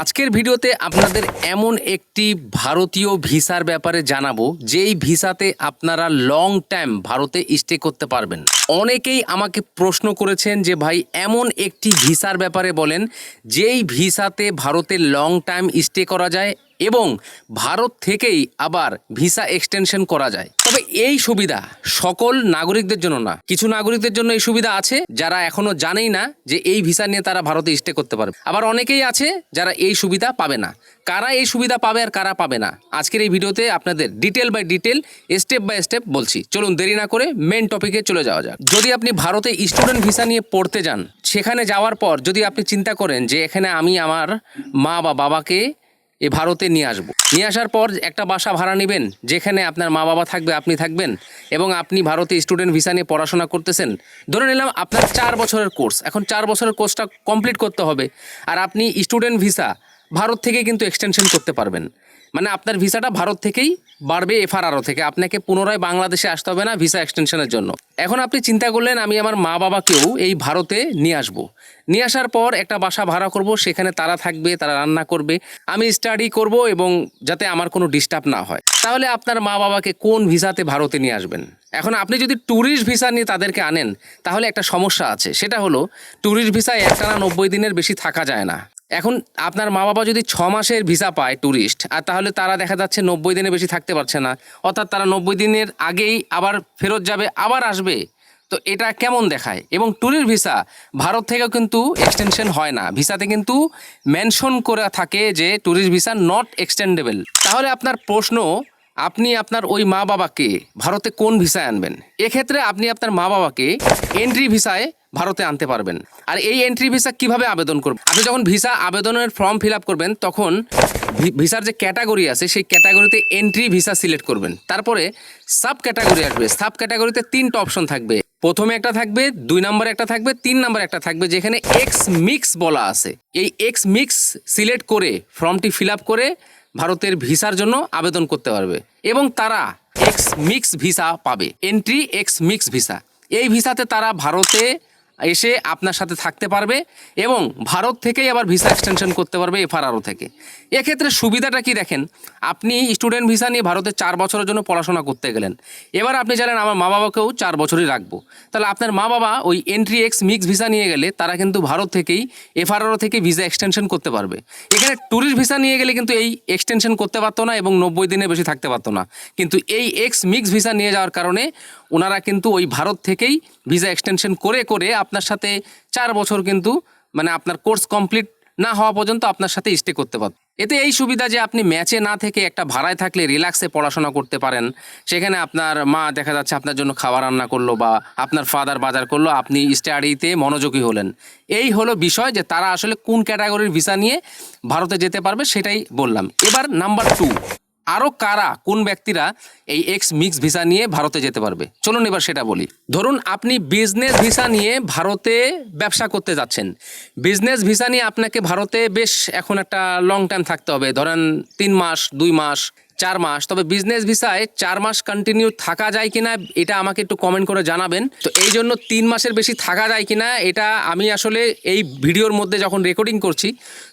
আজকের ভিডিওতে আপনাদের এমন একটি ভারতীয় ভিসার ব্যাপারে জানাব, যেই ভিসাতে আপনারা লং টাইম ভারতে স্টে করতে পারবেন। অনেকেই আমাকে প্রশ্ন করেছেন যে ভাই, এমন একটি ভিসার ব্যাপারে বলেন, যেই ভিসাতে ভারতে লং টাইম স্টে করা যায় এবং ভারত থেকেই আবার ভিসা এক্সটেনশন করা যায়। তবে এই সুবিধা সকল নাগরিকদের জন্য না। কিছু নাগরিকদের জন্য এই সুবিধা আছে, যারা এখনও জানেই না যে এই ভিসা নিয়ে তারা ভারতে স্টে করতে পারবে। আবার অনেকেই আছে যারা এই সুবিধা পাবে না। কারা এই সুবিধা পাবে আর কারা পাবে না? আজকের এই ভিডিওতে আপনাদের detail by detail step by step বলছি। চলুন দেরি না করে মেন টপিকে চলে যাওয়া যাক। যদি আপনি ভারতে স্টুডেন্ট ভিসা নিয়ে পড়তে যান, সেখানে যাওয়ার পর যদি আপনি চিন্তা করেন যে এখানে আমি আমার মা বা বাবাকে এ ভারতে নিয়ে আসব। নিয়ে আসার পর একটা বাসা ভাড়া নেবেন, যেখানে আপনার মা বাবা থাকবে, আপনি থাকবেন এবং আপনি ভারতে স্টুডেন্ট ভিসা নিয়ে পড়াশোনা করতেছেন। ধরে নিলাম আপনার চার বছরের কোর্স এখন চার বছরের কোর্সটা কমপ্লিট করতে হবে। আর আপনি স্টুডেন্ট ভিসা ভারত থেকে কিন্তু এক্সটেনশন করতে পারবেন। মানে আপনার ভিসাটা ভারত থেকেই বাড়বে এফআরআরও থেকে। আপনাকে পুনরায় বাংলাদেশে আসতে হবে না ভিসা এক্সটেনশনের জন্য। এখন আপনি চিন্তা করলেন, আমি আমার মা বাবাকেও এই ভারতে নিয়ে আসব। নিয়ে আসার পর একটা বাসা ভাড়া করব, সেখানে তারা থাকবে, তারা রান্না করবে। আমি স্টাডি করব এবং যাতে আমার কোনো ডিস্টার্ব না হয়। তাহলে আপনার মা বাবাকে কোন ভিসাতে ভারতে নিয়ে আসবেন? এখন আপনি যদি ট্যুরিস্ট ভিসা নিয়ে তাদেরকে আনেন, তাহলে একটা সমস্যা আছে। সেটা হলো, ট্যুরিস্ট ভিসায় একটানা নব্বই দিনের বেশি থাকা যায় না। এখন আপনার মা বাবা যদি ছ মাসের ভিসা পায় ট্যুরিস্ট আর তাহলে তারা দেখা যাচ্ছে নব্বই দিনে বেশি থাকতে পারছে না। অর্থাৎ তারা নব্বই দিনের আগেই আবার ফেরত যাবে, আবার আসবে। তো এটা কেমন দেখায়? এবং ট্যুরের ভিসা ভারত থেকেও কিন্তু এক্সটেনশন হয় না। ভিসাতে কিন্তু মেনশন করা থাকে যে ট্যুরিস্ট ভিসা নট এক্সটেন্ডেবল তাহলে আপনার প্রশ্ন আপনি আপনার ওই মা বাবাকে ভারতে কোন ভিসায় আনবেন? এক্ষেত্রে আপনি আপনার মা বাবাকে এন্ট্রি ভিসায় ভারতে আনতে পারবেন। আর এই এন্ট্রি ভিসা কীভাবে আবেদন করবেন? আপনি যখন ভিসা আবেদনের ফর্ম ফিল আপ করবেন, তখন ভিসার যে ক্যাটাগরি আছে, সেই ক্যাটাগরিতে এন্ট্রি ভিসা সিলেক্ট করবেন। তারপরে সাব ক্যাটাগরি আসবে। সাব ক্যাটাগরিতে তিনটা অপশন থাকবে। প্রথমে একটা থাকবে, দুই নম্বরে একটা থাকবে, তিন নম্বরে একটা থাকবে, যেখানে এক্স মিক্স বলা আছে। এই এক্স মিক্স সিলেক্ট করে ফর্মটি ফিল আপ করে ভারতের ভিসার জন্য আবেদন করতে পারবে এবং তারা এক্স মিক্স ভিসা পাবে। এন্ট্রি এক্স মিক্স ভিসা এই ভিসাতে তারা ভারতে এসে আপনার সাথে থাকতে পারবে এবং ভারত থেকেই আবার ভিসা এক্সটেনশন করতে পারবে এফআরআরও থেকে। এক্ষেত্রে সুবিধাটা কি দেখেন? আপনি স্টুডেন্ট ভিসা নিয়ে ভারতে চার বছরের জন্য পড়াশোনা করতে গেলেন। এবার আপনি জানেন, আমার মা বাবাকেও চার বছরই রাখব। তাহলে আপনার মা বাবা ওই এন্ট্রি এক্স মিক্স ভিসা নিয়ে গেলে তারা কিন্তু ভারত থেকেই এফআরআরও থেকে ভিসা এক্সটেনশন করতে পারবে। এখানে ট্যুরিস্ট ভিসা নিয়ে গেলে কিন্তু এই এক্সটেনশন করতে পারতো না এবং নব্বই দিনের বেশি থাকতে পারতো না। কিন্তু এই এক্স মিক্স ভিসা নিয়ে যাওয়ার কারণে ওনারা কিন্তু ওই ভারত থেকেই ভিসা এক্সটেনশন করে করে আপনার সাথে চার বছর কিন্তু মানে আপনার কোর্স কমপ্লিট না হওয়া পর্যন্ত আপনার সাথে স্টে করতে পারত। এতে এই সুবিধা যে আপনি ম্যাচে না থেকে একটা ভাড়ায় থাকলে রিল্যাক্সে পড়াশোনা করতে পারেন, সেখানে আপনার মা দেখা যাচ্ছে আপনার জন্য খাবার রান্না করল বা আপনার ফাদার বাজার করল, আপনি স্টাডিতে মনোযোগী হলেন। এই হলো বিষয় যে তারা আসলে কোন ক্যাটাগরির ভিসা নিয়ে ভারতে যেতে পারবে সেটাই বললাম। এবার নাম্বার টু আরও কারা, কোন ব্যক্তিরা এই এক্স মিক্স ভিসা নিয়ে ভারতে যেতে পারবে? চলুন এবার সেটা বলি। ধরুন আপনি বিজনেস ভিসা নিয়ে ভারতে ব্যবসা করতে যাচ্ছেন। বিজনেস ভিসা নিয়ে আপনাকে ভারতে বেশ এখন একটা লং টাইম থাকতে হবে। ধরেন তিন মাস, দুই মাস চার মাস। তবে বিজনেস ভিসায় চার মাস কন্টিনিউ থাকা যায় কিনা, এটা আমাকে একটু কমেন্ট করে জানাবেন। তো এই জন্য তিন মাসের বেশি থাকা যায় কিনা, এটা আমি আসলে এই ভিডিওর মধ্যে যখন রেকর্ডিং করছি,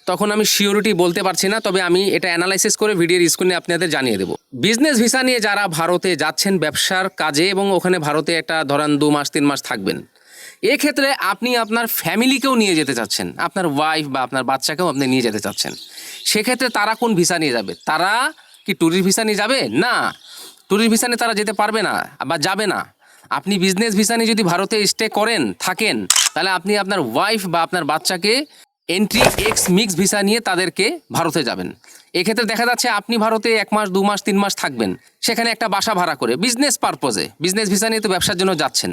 তখন আমি শিওরিটি বলতে পারছি না, তবে আমি এটা অ্যানালাইসিস করে ভিডিওর স্ক্রিনে আপনাদের জানিয়ে দেবো। বিজনেস ভিসা নিয়ে যারা ভারতে যাচ্ছেন ব্যবসার কাজে এবং ওখানে ভারতে একটা ধরেন দু মাস, তিন মাস থাকবেন, এক্ষেত্রে আপনি আপনার ফ্যামিলিকেও নিয়ে যেতে চাচ্ছেন, আপনার ওয়াইফ বা আপনার বাচ্চাকেও আপনি নিয়ে যেতে চাচ্ছেন। সেক্ষেত্রে তারা কোন ভিসা নিয়ে যাবে? তারা কি ট্যুরিস্ট ভিসা নিয়ে যাবে? না। ট্যুরিস্ট ভিসা নিয়ে তারা যেতে পারবে না বা যাবে না। আপনি বিজনেস ভিসা নিয়ে যদি ভারতে স্টে করেন, থাকেন, তাহলে আপনি আপনার ওয়াইফ বা আপনার বাচ্চাকে এন্ট্রি এক্স মিক্স ভিসা নিয়ে তাদেরকে ভারতে যাবেন। এক্ষেত্রে দেখা যাচ্ছে আপনি ভারতে এক মাস, দু মাস, তিন মাস থাকবেন। সেখানে একটা বাসা ভাড়া করে বিজনেস পারপোজে বিজনেস ভিসা নিয়ে তো ব্যবসার জন্য যাচ্ছেন।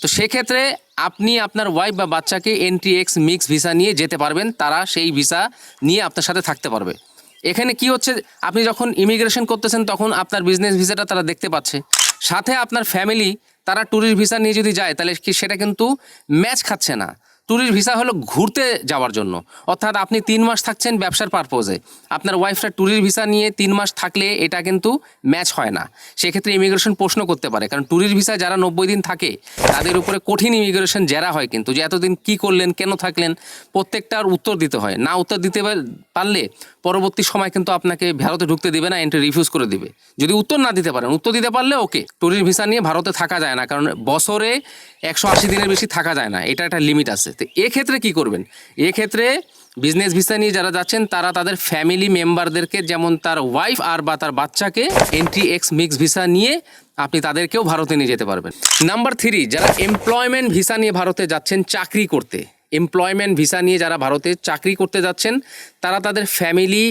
তো সেক্ষেত্রে আপনি আপনার ওয়াইফ বা বাচ্চাকে এন্ট্রি এক্স মিক্স ভিসা নিয়ে যেতে পারবেন, তারা সেই ভিসা নিয়ে আপনার সাথে থাকতে পারবে। এখানে কি হচ্ছে? আপনি যখন ইমিগ্রেশন করতেছেন, তখন আপনার বিজনেস ভিসাটা তারা দেখতে পাচ্ছে। সাথে আপনার ফ্যামিলি তারা ট্যুরিস্ট ভিসা নিয়ে যদি যায়, তাহলে কি সেটা কিন্তু ম্যাচ খাচ্ছে না। ট্যুরিস্ট ভিসা হলো ঘুরতে যাওয়ার জন্য। অর্থাৎ আপনি তিন মাস থাকছেন ব্যবসার পারপোজে আপনার ওয়াইফরা ট্যুরিস্ট ভিসা নিয়ে তিন মাস থাকলে এটা কিন্তু ম্যাচ হয় না। সেক্ষেত্রে ইমিগ্রেশন প্রশ্ন করতে পারে। কারণ ট্যুরিস্ট ভিসা যারা নব্বই দিন থাকে, তাদের উপরে কঠিন ইমিগ্রেশন জেরা হয় কিন্তু। যে এতদিন কী করলেন, কেন থাকলেন, প্রত্যেকটার উত্তর দিতে হয়। না উত্তর দিতে পারলে পরবর্তী সময় কিন্তু আপনাকে ভারতে ঢুকতে দিবে না এন্ট্রি রিফিউজ করে দিবে। যদি উত্তর না দিতে পারেন, উত্তর দিতে পারলে ওকে ট্যুরিস্ট ভিসা নিয়ে ভারতে থাকা যায় না। কারণ বছরে একশো আশি দিনের বেশি থাকা যায় না। এটা একটা লিমিট আছে। তো এক্ষেত্রে কি করবেন? এক্ষেত্রে বিজনেস ভিসা নিয়ে যারা যাচ্ছেন, তারা তাদের ফ্যামিলি মেম্বারদেরকে যেমন তার ওয়াইফ আর বা তার বাচ্চাকে এন্ট্রি এক্স মিক্স ভিসা নিয়ে আপনি তাদেরকেও ভারতে নিয়ে যেতে পারবেন। নাম্বার থ্রি যারা এমপ্লয়মেন্ট ভিসা নিয়ে ভারতে যাচ্ছেন, চাকরি করতে। এমপ্লয়মেন্ট ভিসা নিয়ে যারা ভারতে চাকরি করতে যাচ্ছেন, তারা তাদের ফ্যামিলি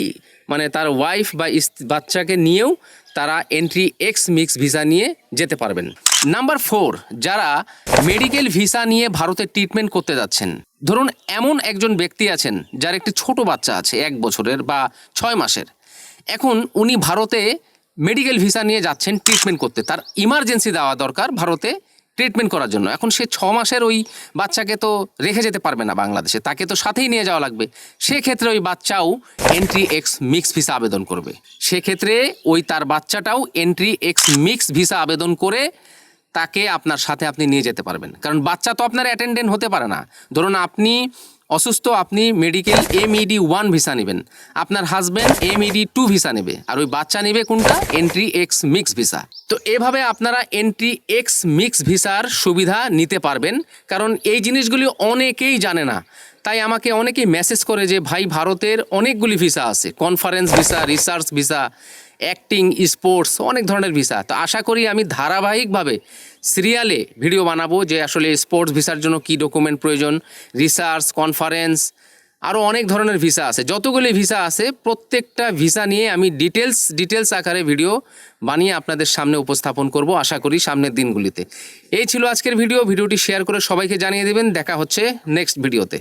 মানে তার ওয়াইফ বা বাচ্চাকে নিয়েও তারা এন্ট্রি এক্স মিক্স ভিসা নিয়ে যেতে পারবেন। নাম্বার ফোর যারা মেডিকেল ভিসা নিয়ে ভারতে ট্রিটমেন্ট করতে যাচ্ছেন। ধরুন, এমন একজন ব্যক্তি আছেন, যার একটি ছোট বাচ্চা আছে, এক বছরের বা ছয় মাসের। এখন উনি ভারতে মেডিকেল ভিসা নিয়ে যাচ্ছেন ট্রিটমেন্ট করতে। তার ইমার্জেন্সি দেওয়া দরকার ভারতে ট্রিটমেন্ট করার জন্য। এখন সে ছ মাসের ওই বাচ্চাকে তো রেখে যেতে পারবে না বাংলাদেশে, তাকে তো সাথেই নিয়ে যাওয়া লাগবে। সেক্ষেত্রে ওই বাচ্চাও এন্ট্রি এক্স মিক্স ভিসা আবেদন করবে। সেক্ষেত্রে ওই তার বাচ্চাটাও এন্ট্রি এক্স মিক্স ভিসা আবেদন করে তাকে আপনার সাথে আপনি নিয়ে যেতে পারবেন। কারণ বাচ্চা তো আপনার অ্যাটেন্ডেন্ট হতে পারে না। ধরুন আপনি অসুস্থ, আপনি মেডিকেল এমইডি ওয়ান ভিসা নেবেন। আপনার হাজব্যান্ড এমইডি টু ভিসা নেবে। আর ওই বাচ্চা নেবে কোনটা? এন্ট্রি এক্স মিক্স ভিসা তো এভাবে আপনারা এন্ট্রি এক্স মিক্স ভিসার সুবিধা নিতে পারবেন। কারণ এই জিনিসগুলি অনেকেই জানে না। তাই আমাকে অনেকেই মেসেজ করে যে, ভাই, ভারতের অনেকগুলি ভিসা আছে। Conference visa research visa acting sports অনেক ধরনের ভিসা তো আশা করি আমি ধারাবাহিকভাবে সিরিয়ালে ভিডিও বানাবো যে, আসলে স্পোর্টস ভিসার জন্য কী ডকুমেন্ট প্রয়োজন রিসার্চ কনফারেন্স আরও অনেক ধরনের ভিসা আছে। যতগুলি ভিসা আছে, প্রত্যেকটা ভিসা নিয়ে আমি ডিটেলস ডিটেলস আকারে ভিডিও বানিয়ে আপনাদের সামনে উপস্থাপন করব, আশা করি সামনের দিনগুলিতে। এই ছিল আজকের ভিডিও ভিডিওটি শেয়ার করে সবাইকে জানিয়ে দেবেন। দেখা হচ্ছে নেক্সট ভিডিওতে